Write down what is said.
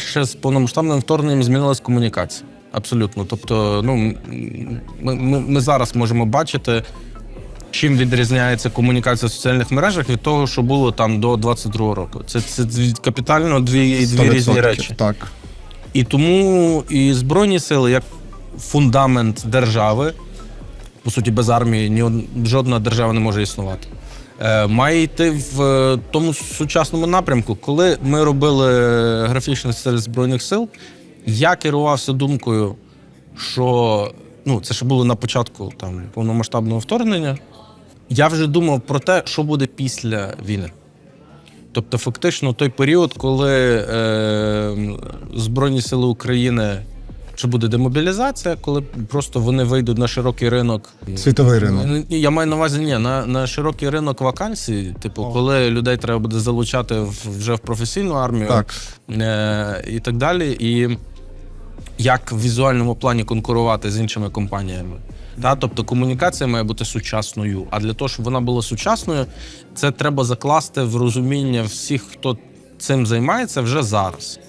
По-перше, з повномасштабним вторгненням змінилась комунікація. Абсолютно. Тобто, ну ми, ми, ми зараз можемо бачити, чим відрізняється комунікація в соціальних мережах від того, що було там до 22-го року. Це, це капітально дві, дві різні речі. Так. І тому і Збройні сили, як фундамент держави, по суті, без армії ні жодна держава не може існувати. Е, має йти в е, тому сучасному напрямку. Коли ми робили графічний стиль Збройних сил, я керувався думкою, що ну, це ще було на початку там, повномасштабного вторгнення. Я вже думав про те, що буде після війни. Тобто, фактично, той період, коли е, Збройні Сили України чи буде демобілізація, коли просто вони вийдуть на широкий ринок. Світовий ринок. Я маю на увазі ні, на, на широкий ринок вакансій, типу, коли людей треба буде залучати вже в професійну армію Так. е, і так далі. І як в візуальному плані конкурувати з іншими компаніями. Да? Тобто комунікація має бути сучасною. А для того, щоб вона була сучасною, це треба закласти в розуміння всіх, хто цим займається вже зараз.